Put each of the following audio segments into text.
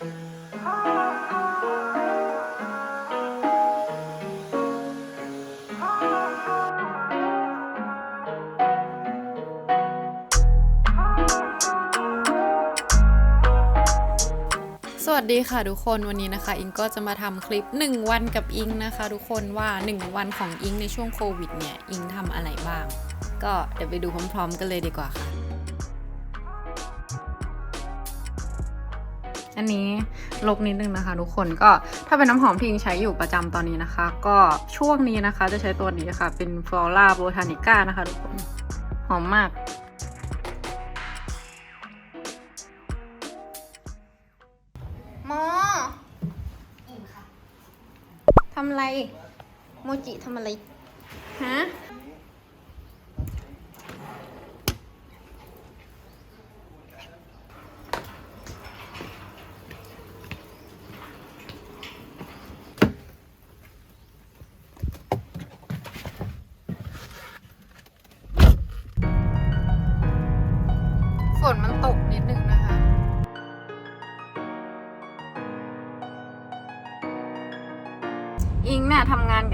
สวัสดีค่ะทุกคนวันนี้นะคะ อิงก็จะมาทำคลิป 1 วันกับอิงนะคะ ทุกคนว่า 1 วันของอิงในช่วงโควิดเนี่ย อิงทำอะไรบ้าง ก็เดี๋ยวไปดูพร้อมๆกันเลยดีกว่าค่ะ อันนี้ลกนิดนึงนะคะ ทุกคนก็ถ้าเป็นน้ำหอมที่อิงใช้อยู่ประจำตอนนี้นะคะ ก็ช่วงนี้นะคะจะใช้ตัวนี้ค่ะ เป็น Flora Botanica นะคะทุกคนหอมมากมอทำอะไร โมจิทำอะไร ฮะ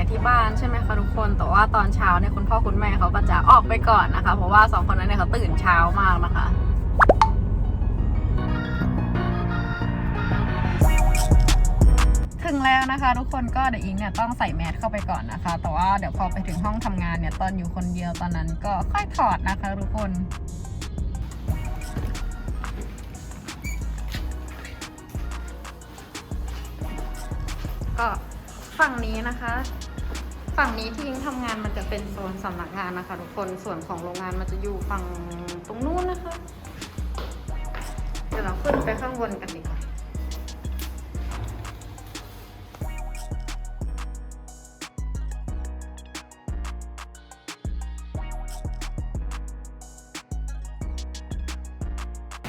เนี่ยทำงานกับที่บ้านใช่ไหมคะทุกคน แต่ว่าตอนเช้าเนี่ยคุณพ่อคุณแม่เขาก็จะออกไปก่อนนะคะ เพราะว่าสองคนนั้นเนี่ยเขาตื่นเช้ามากนะคะถึงแล้วนะคะ ทุกคนก็เดี๋ยวอิงเนี่ยต้องใส่แมสเข้าไปก่อนนะคะ แต่ว่าเดี๋ยวพอไปถึงห้องทำงานเนี่ยตอนอยู่คนเดียวตอนนั้นก็ค่อยถอดนะคะทุกคนก็ฝั่งนี้นะคะ ฝั่งนี้ที่ยิงทำงานมันจะเป็นโซนสำนักงานนะคะทุกคนส่วนของโรงงานมันจะอยู่ฝั่งตรงนู้นนะคะ เดี๋ยวเราขึ้นไปข้างบนกันดีกว่า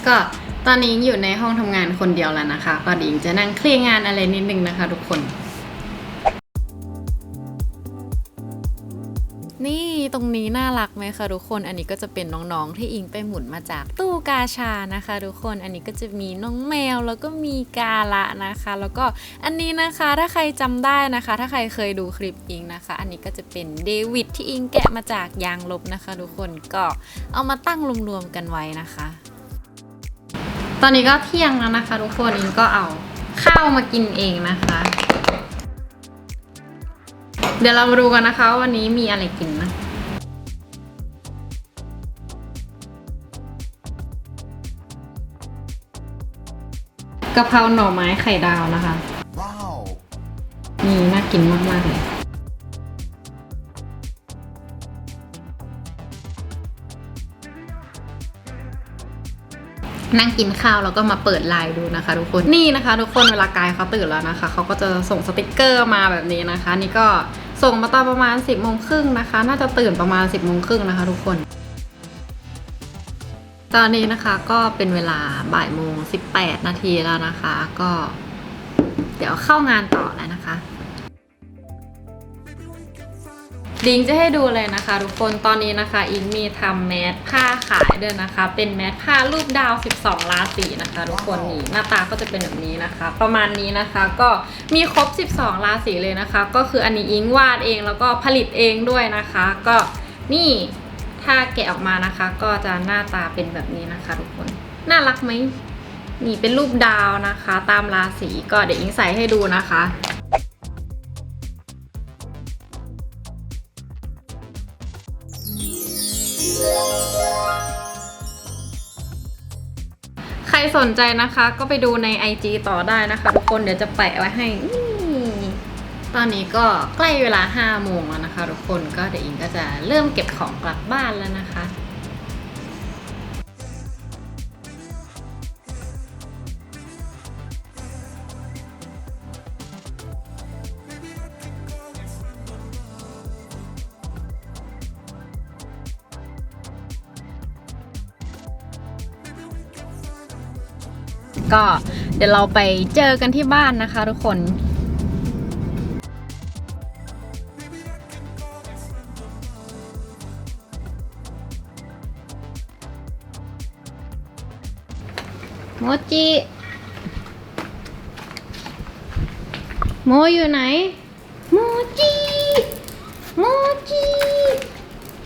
ก็ตอนนี้ยิงอยู่ในห้องทำงานคนเดียวแล้วนะคะก็ดิงจะนั่งเคลียร์งานอะไรนิดนึงนะคะทุกคน นี่ตรงนี้น่ารักไหมคะทุกคนอันนี้ก็จะเป็นน้องๆที่อิงไปหมุนมาจากตู้กาชานะคะ ทุกคนอันนี้ก็จะมีน้องแมวแล้วก็มีกาละนะคะ แล้วก็อันนี้นะคะถ้าใครจำได้นะคะ ถ้าใครเคยดูคลิปอิงนะคะ อันนี้ก็จะเป็นเดวิดที่อิงแกะมาจากยางลบนะคะ ทุกคนก็เอามาตั้งรวมๆกันไว้นะคะ ตอนนี้ก็เที่ยงแล้วนะคะ ทุกคนอิงก็เอาข้าวมากินเองนะคะ เดี๋ยวเรามาดูกันนะคะว่าวันนี้มีอะไรกินนะกะเพราหน่อไม้ไข่ดาวนะคะ Wow. นี่น่ากินมากๆเลย นั่งกินข้าวแล้วก็มาเปิดไลน์ดูนะคะ ทุกคน นี่นะคะ ทุกคนเวลากายเขาตื่นแล้วนะคะ เขาก็จะส่งสติกเกอร์มาแบบนี้นะคะ นี่ก็ ส่งมาตอนประมาณ 10บโมงครึ่งนะคะ น่าจะตื่นประมาณ 10บโมงครึ่งนะคะ ทุกคน ตอนนี้นะคะก็เป็นเวลาบ่ายโมง18 นาทีแล้วนะคะ ก็ เดี๋ยวเข้างานต่อแล้วนะคะ ลิงก์จะให้ดูเลยนะคะ ทุกคนตอนนี้นะคะอิงมีทำแมสผ้าขายด้วยนะคะ เป็นแมสผ้ารูปดาว 12 ราศีนะคะ ทุกคนนี่หน้าตาก็จะเป็นแบบนี้นะคะ ประมาณนี้นะคะก็มีครบ 12 ราศีเลยนะคะ ก็คืออันนี้อิงวาดเองแล้วก็ผลิตเองด้วยนะคะ ก็นี่ถ้าแกะออกมานะคะ ก็จะหน้าตาเป็นแบบนี้นะคะ ทุกคนน่ารักไหมนี่เป็นรูปดาวนะคะ ตามราศีก็เดี๋ยวอิงใส่ให้ดูนะคะ ใครสนใจนะคะ ก็ไปดูใน IG ต่อได้นะคะ ทุกคนเดี๋ยวจะแปะไว้ให้ ตอนนี้ก็ใกล้เวลา5โมงแล้วนะคะ ทุกคนก็เดี๋ยวอิงก็จะเริ่มเก็บของกลับบ้านแล้วนะคะ ก็เดี๋ยวเราไปเจอกันที่บ้านนะคะทุกคนโมจิโมอยู่ไหนโมจิโมจิ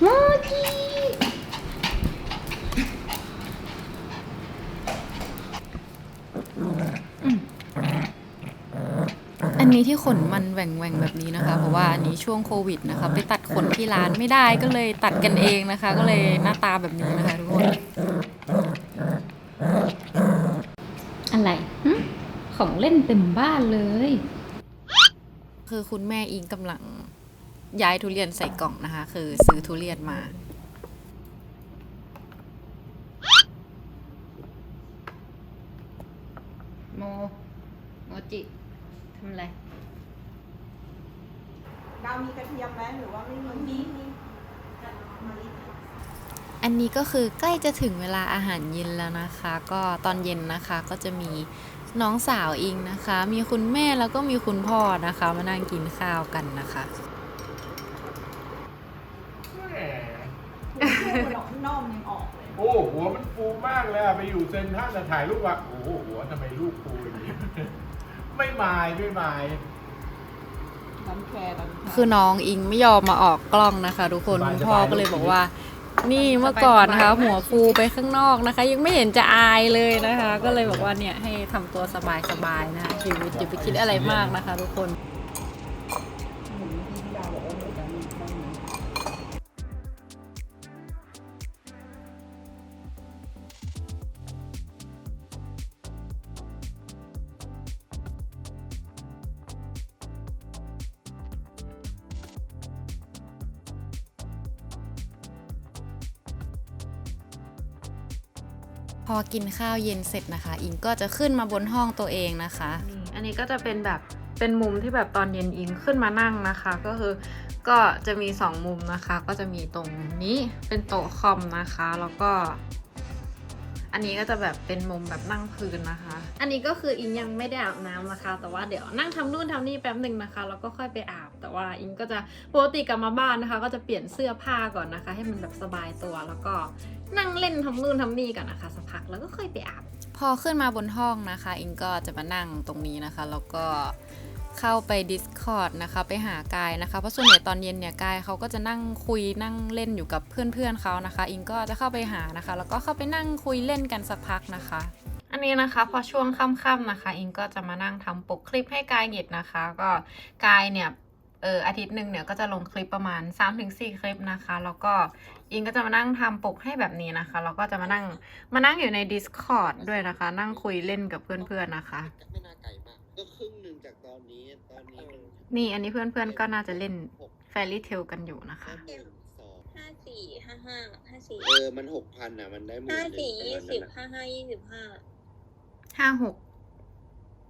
โมจิ อั นนี้ที่ขนมันแหว่งแหว่งแบบนี้นะคะ เพราะว่าอันนี้ช่วงโควิดนะคะ ไปตัดขนที่ร้านไม่ได้ก็เลยตัดกันเองนะคะ ก็เลยหน้าตาแบบนี้นะคะทุกคน อะไรหึของเล่นเต็มบ้านเลย คือคุณแม่อิงกำลังย้ายทุเรียนใส่กล่องนะคะ คือซื้อทุเรียนมา โม โมจิทำอะไร ดาวมีก ระเทียมไหมหรือว่าไม่มีมีมีมาลิอันนี้ก็คือใกล้จะถึงเวลาอาหารเย็นแล้วนะคะ ก็ตอนเย็นนะคะก็จะมีน้องสาวอิงนะคะ มีคุณแม่แล้วก็มีคุณพ่อนะคะ มานั่งกินข้าวกันนะคะแหมมันออกข้างนอกมันยังออกเลยโอ้หัวมันฟูมากเลยอะไปอยู่เซนทรัลจะถ่ายรูปว่าโอ้โหหัวทำไมลูกฟูอย่างนี้ไม่มายไม่มาย น้ำแคร์น้ำแคร์คือน้องอิงไม่ยอมมาออกกล้องนะคะทุกคนคุณพ่อก็เลยบอกว่า นี่เมื่อก่อนนะคะ หัวฟูไปข้างนอกนะคะ ยังไม่เห็นจะอายเลยนะคะ ก็เลยบอกว่าเนี่ยให้ทำตัวสบายๆนะคะชีวิตอย่าไปคิดอะไรมากนะคะ ทุกคน พอกินข้าวเย็นเสร็จนะคะ อิงก็จะขึ้นมาบนห้องตัวเองนะคะอันนี้ก็จะเป็นแบบเป็นมุมที่แบบตอนเย็นอิงขึ้นมานั่งนะคะ ก็คือก็จะมีสองมุมนะคะ ก็จะมีตรงนี้เป็นโต๊ะคอมนะคะ แล้วก็ อันนี้ก็จะแบบเป็นมุมแบบนั่งพื้นนะคะ อันนี้ก็คืออิงยังไม่ได้อาบน้ำนะคะ แต่ว่าเดี๋ยวนั่งทำนู่นทำนี่แป๊บหนึ่งนะคะแล้วก็ค่อยไปอาบ แต่ว่าอิงก็จะปกติกลับมาบ้านนะคะ ก็จะเปลี่ยนเสื้อผ้าก่อนนะคะ ให้มันแบบสบายตัวแล้วก็นั่งเล่นทำนู่นทำนี่กันนะคะสักพักแล้วก็ค่อยไปอาบ พอขึ้นมาบนห้องนะคะ อิงก็จะมานั่งตรงนี้นะคะ แล้วก็ เข้าไป Discord นะคะ ไปหากายนะคะ เพราะส่วนใหญ่ตอนเย็นเนี่ยกายเขาก็จะนั่งคุยนั่งเล่นอยู่กับเพื่อนๆเขานะคะ อิงก็จะเข้าไปหานะคะ แล้วก็เข้าไปนั่งคุยเล่นกันสักพักนะคะ อันนี้นะคะพอช่วงค่ำๆนะคะ อิงก็จะมานั่งทำปกคลิปให้กายเหยียดนะคะ ก็กายเนี่ยเอออาทิตย์หนึ่งเนี่ยก็จะลงคลิปประมาณ 3-4 คลิปนะคะ แล้วก็อิงก็จะมานั่งทำปกให้แบบนี้นะคะ แล้วก็จะมานั่งมานั่งอยู่ใน Discord ด้วยนะคะ นั่งคุยเล่นกับเพื่อนๆนะคะ รึ่งหนึ่งจากตอนนี้ ตอนนี้มันนี่อันนี้เพื่อนๆก็น่าจะเล่น Fairy Tail กันอยู่นะคะห้าหมื่นสองห้าสี่ห้าห้าห้าสี่เออ มันหกพันอะ มันได้หมื่นห้าหนึ่งสี่ประยี่มาณสินั้บนอะห้าห้ายี่สิบห้าห้าหก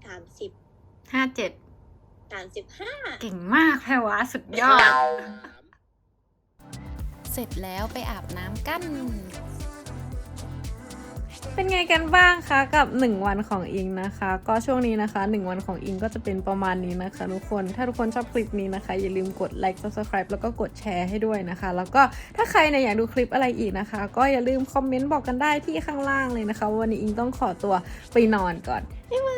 สามสิบห้าเจ็ดสามสิบห้าเก่งมากแพรวะสุดยอด เสร็จแล้วไปอาบน้ำกัน เป็นไงกันบ้างคะกับ 1 วันของอิงนะคะ ก็ช่วงนี้นะคะ 1 วันของอิงก็จะเป็นประมาณนี้นะคะทุกคนถ้าทุกคนชอบคลิปนี้นะคะ อย่าลืมกดไลค์ subscribe แล้วก็กดแชร์ให้ด้วยนะคะ แล้วก็ถ้าใครเนี่ยอยากดูคลิปอะไรอีกนะคะ ก็อย่าลืมคอมเมนต์บอกกันได้ที่ข้างล่างเลยนะคะ วันนี้อิงต้องขอตัวไปนอนก่อนบ๊ายบ